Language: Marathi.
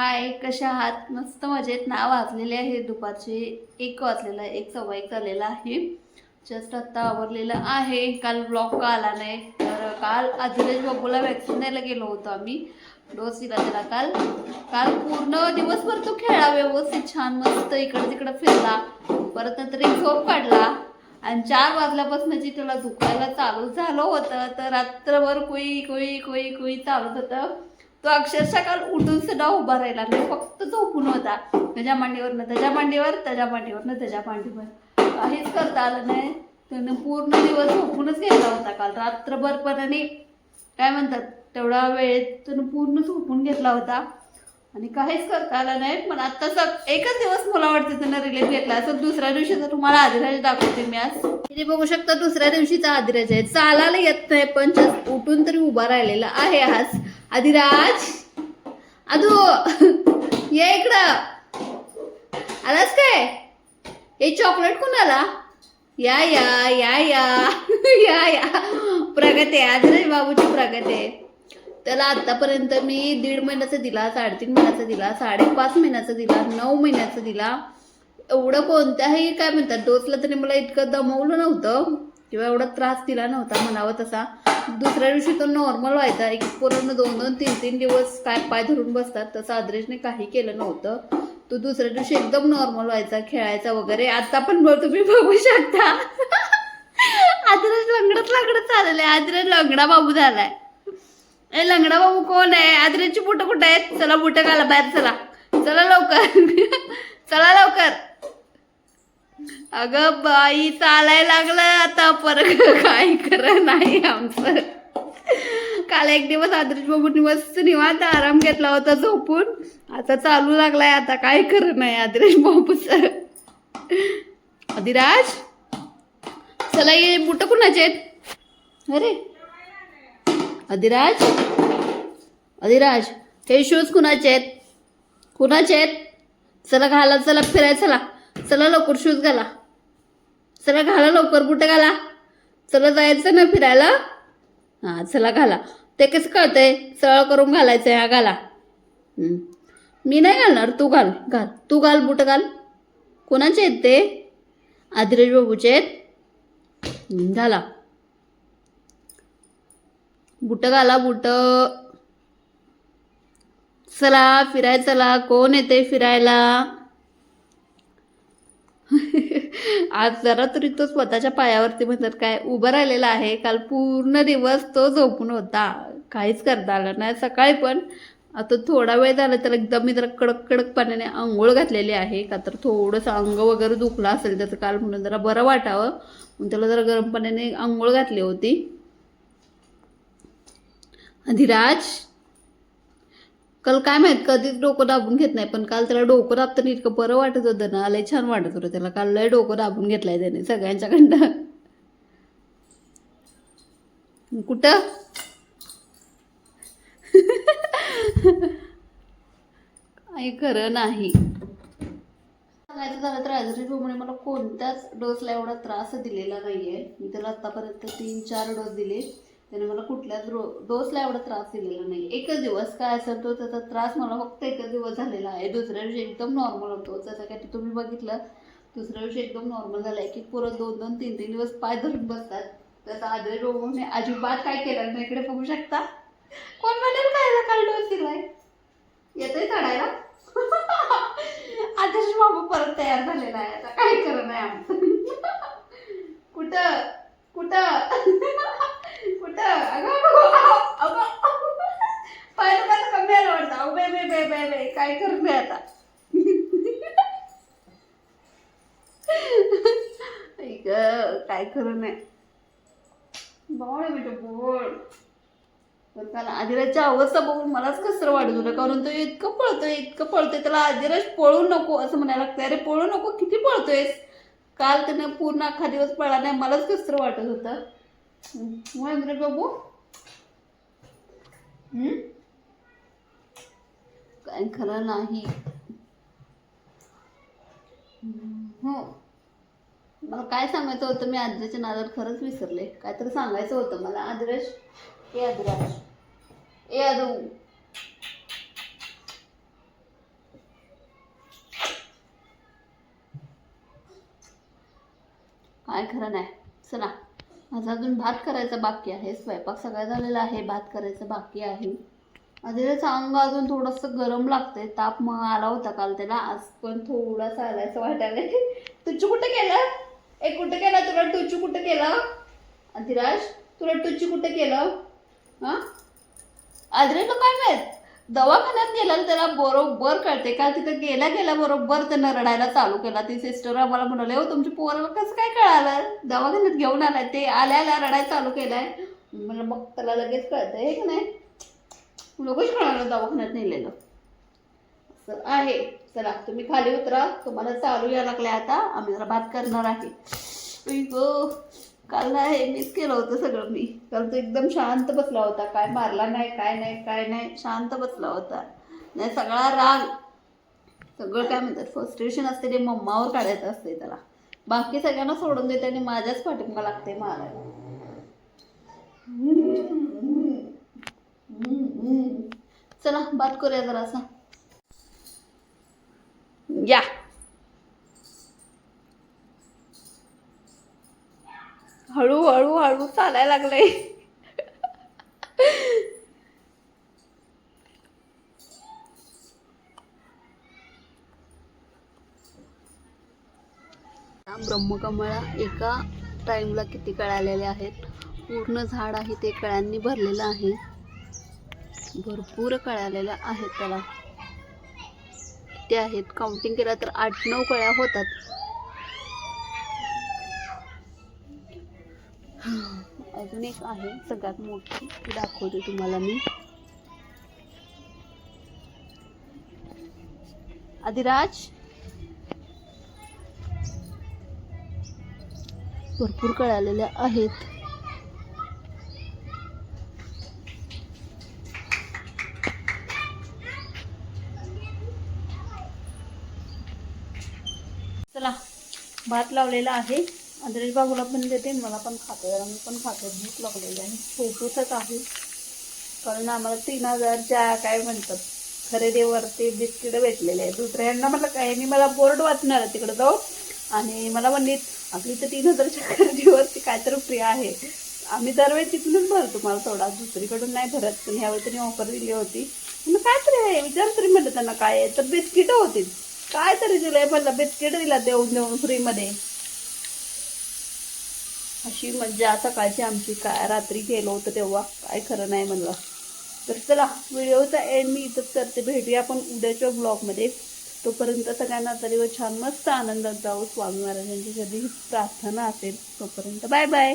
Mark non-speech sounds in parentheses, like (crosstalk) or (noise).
हाय कशा आहात? मस्त मजेत. ना वाजलेले आहे. दुपारचे एक वाजलेला आहे. एक सव्वा एक झालेला आहे. जस्ट आत्ता आवरलेलं आहे. काल ब्लॉग का आला नाही. तर काल आदिलेश बाबूला वॅक्सिन द्यायला गेलो होतो आम्ही. डोस दिला त्याला काल काल पूर्ण दिवसभर तो खेळा व्यवस्थित छान मस्त इकडं तिकडं फिरला. परत नंतर एक झोप काढला. आणि चार वाजल्यापासून त्याला दुखायला चालू झालं होतं. तर रात्रभर कोई कोई कोई कोई चालत होतं. तो अक्षरशः काल उठून सुद्धा उभा राहिला नाही. फक्त झोपून होता. त्याच्या मांडीवरनं त्याच्या मांडीवर त्याच्या मांडीवरनं त्याच्या मांडीवर. काहीच करता आलं नाही. त्यानं पूर्ण दिवस झोपूनच गेला होता काल. रात्रभरपणाने काय म्हणतात तेवढा वेळेत त्यानं पूर्ण झोपून घेतला होता. आणि काहीच करता आलं नाही. पण आता सग एकच दिवस मला वाटतं त्यानं रिलीफ घेतला. असं दुसऱ्या दिवशी तर तुम्हाला आदिराज दाखवते मी आज. तिथे बघू शकता दुसऱ्या दिवशीचा आदिराज आहे. चालायला येत नाही पण उठून तरी उभा राहिलेला आहे आज. अधिराज अदू ये इकडं. आलास काय? हे चॉकलेट कुणाला? या या या या. (laughs) या या. प्रगत आहे आदिराज बाबूची प्रगत. आहे त्याला आतापर्यंत मी दीड महिन्याचा दिला साडेतीन महिन्याचा दिला साडेपाच महिन्याचा दिला नऊ महिन्याचा दिला. एवढं कोणत्याही काय म्हणतात डोसला तरी मला इतकं दमवलं नव्हतं. किंवा एवढा त्रास दिला नव्हता म्हणावा तसा. दुसऱ्या दिवशी तो नॉर्मल व्हायचा. एक पूर्ण दोन दोन तीन तीन दिवस काय पाय धरून बसतात तसं आद्रेशने काही केलं नव्हतं. तो दुसऱ्या दिवशी एकदम नॉर्मल व्हायचा खेळायचा वगैरे. आता पण तुम्ही बघू शकता. आद्रेश लंगडत लंगडत चाललेलं आहे आद्रेश लंगडा बाबू झालाय. ए लंगडा बाबू कोण आहे? आद्रेची बुटं कुठं आहेत? चला बुटं घाला बाहेर चला. चला लवकर. (laughs) चला लवकर. अगं बाई चालाय लागलं आता. परत काय कर नाही आमचं. काल एक दिवस आदर्श बाबूंनी मस्त निवांत आराम घेतला होता झोपून. आता चालू लागलाय आता. काय कर नाही आदर्श बाबूच. अधिराज? चला ये बुट कुणाचे आहेत? अरे. अधिराज? अधिराज हे शूज कुणाचे आहेत? कुणाचे आहेत? चला घाला चला फिराय चला. चला लवकर शूज घाला. चला घाला लवकर बुटं घाला? चला जायचं ना फिरायला? हां चला घाला. ते कसं कळतंय? सरळ करून घालायचं हा घाला. मी नाही घालणार तू घाल घाल. तू घाल बुटं घाल. कोणाचे आहेत ते? आदिराज बाबूचे आहेत. घाला. बुटं घाला बुटं. चला फिराय चला. कोण येते फिरायला? (laughs) आज जरा तरी तो स्वतःच्या पायावरती म्हणतात काय उभं राहिलेला आहे. काल पूर्ण दिवस तो झोपून होता. काहीच करता आलं नाही. सकाळी पण आता थोडा वेळ झाला तर एकदम मी जरा कडक कडक पाण्याने आंघोळ घातलेली आहे. का तर थोडंसं अंग वगैरे दुखलं असेल त्याचं काल म्हणून जरा बरं वाटावं. म्हणून त्याला जरा गरम पाण्याने आंघोळ घातली होती. अधिराज काल काय माहीत कधीच डोकं दाबून घेत नाही पण काल त्याला डोकं दाबताना इतकं बरं वाटत होतं ना लय छान वाटत होतं त्याला. काल लय डोकं दाबून घेतलंय त्याने सगळ्यांच्याकडनं. कुठं? काही खरं नाही. सांगायचं झालं तर ॲजरी म्हणे मला कोणत्याच डोसला एवढा त्रास दिलेला नाही आहे मी त्याला आत्तापर्यंत तीन चार डोस दिले. त्याने मला कुठल्याच रो डोसला एवढा त्रास दिलेला नाही. एकच दिवस काय असेल तो त्याचा त्रास मला फक्त एकच दिवस झालेला आहे. दुसऱ्या दिवशी एकदम नॉर्मल होतो. जसं काय तुम्ही बघितलं दुसऱ्या दिवशी एकदम नॉर्मल झालं आहे की परत दोन दोन तीन तीन दिवस पाय धरून बसतात. त्याचा आदर रोगने अजिबात काय केलं नाही. इकडे बघू शकता. कोण म्हणेल काय काल डोस दिलाय? येतोय चढायला? आदर्श बाबा परत तयार झालेला आहे. आता काय खरं नाही आमचं. कुठं? कुठं? काय करून बे आता काय करू नाही बोळ बेटा बोळ पण त्याला आदिराजच्या अवस्था बघून मलाच कसर वाढत होतं कारण तो इतकं पळतोय इतकं पळतोय त्याला आदिराज पळू नको असं म्हणायला लागतं अरे पळू नको किती पळतोयस? काल त्यानं पूर्ण अख्खा दिवस पळला नाही मलाच कसर वाटत होतं. वांद्रे बाबू काय खरं नाही हो मला काय सांगायचं होतं? मी आजीचे नादात खरंच विसरले. काय तर सांगायचं होतं मला. आदरेश. ए आदराश ए आदू. काय खरं नाही. चला. माझा अजून भात करायचा बाकी आहे. स्वयंपाक सगळा झालेला आहे. भात करायचं बाकी आहे. अजूनच अंग अजून थोडंसं गरम लागतंय. ताप मग आला होता काल त्याला. आज पण थोडासा आलायचं वाटायला. टुच्चू कुठं केलं? एक कुठं केला तुला? टुच्चू कुठं केलं? अधिराज तुला टुच्चू कुठं केलं? हां? आदरेला काय माहीत? दवाखान्यात गेला त्याला बरोबर कळते. कारण तिथं गेल्या गेल्या बरोबर त्यानं रडायला चालू केला. ती सिस्टर आम्हाला म्हणाले हो तुमच्या पोराला कसं काय कळालं? दवाखान्यात घेऊन आलाय. ते आल्या आल्या रडायला चालू केलाय. म्हणलं मग त्याला लगेच कळतं हे की नाही? लोकच कळालं दवाखान्यात नेलेलं. असं आहे. चला तुम्ही खाली उतरा. तुम्हाला चालू या लागल्या आता. आम्ही जरा भात करणार आहे. काल ना काल मीच मिस केलं होतं सगळं मी. काल तो एकदम शांत बसला होता. काय मारला नाही काय नाही काय नाही. शांत बसला होता. नाही सगळा राग. सगळं काय म्हणतात फ्रस्ट्रेशन असते ते मम्मावर काढायचं असते त्याला. बाकी सगळ्यांना सोडून देते आणि माझ्याच पाठिंबा लागते मारायला. चला बात करूया जरासा. या. हळूहळू हळू चालायला लागलंय. ब्रह्मकमळा एका टाइमला किती कळालेले आहेत? पूर्ण झाड आहे ते कळ्यांनी भरलेलं आहे. भरपूर कळालेल्या आहेत त्याला. ते आहेत? काउंटिंग केलं तर आठ नऊ कळ्या होतात. अजून एक आहे सगळ्यात मोठी. ती दाखवते तुम्हाला मी. आदिराज? भरपूर कळालेल्या आहेत. चला भात लावलेला आहे. आदरेश बाबूला पण देते मला पण खातो. मी पण खातो. भूक लागलेली आहे छोटूसच आहे. कारण आम्हाला तीन हजारच्या काय म्हणतात? खरेदीवरती बिस्किट भेटलेले आहे दुसऱ्यांना म्हटलं काय मी मला बोर्ड वाचणार आहे तिकडे जाऊ आणि मला म्हणलीत आपली तर तीन हजारच्या खरेदीवरती काय तर फ्री आहे. आम्ही दरवेळी तिथूनच भरतो. मला थोडा दुसरीकडून नाही भरत. पण ह्यावेळी त्यांनी ऑफर दिली होती. मग काय तरी आहे? विचार तरी म्हटलं त्यांना. काय आहे? तर बिस्किटं होती काय तरी दिलंय? म्हटलं बिस्किट दिला देऊन देऊन फ्रीमध्ये अशी मज्जा सकाळची आमची काय रात्री गेलो होतं तेव्हा. काय खरं नाही म्हणलं. तर चला व्हिडिओचा एंड मी इथंच करते. भेटूया आपण उद्याच्या ब्लॉगमध्ये तोपर्यंत सगळ्यांना तरी व छान मस्त आनंदात जाऊ स्वामी महाराजांची कधी प्रार्थना असेल तोपर्यंत. Bye bye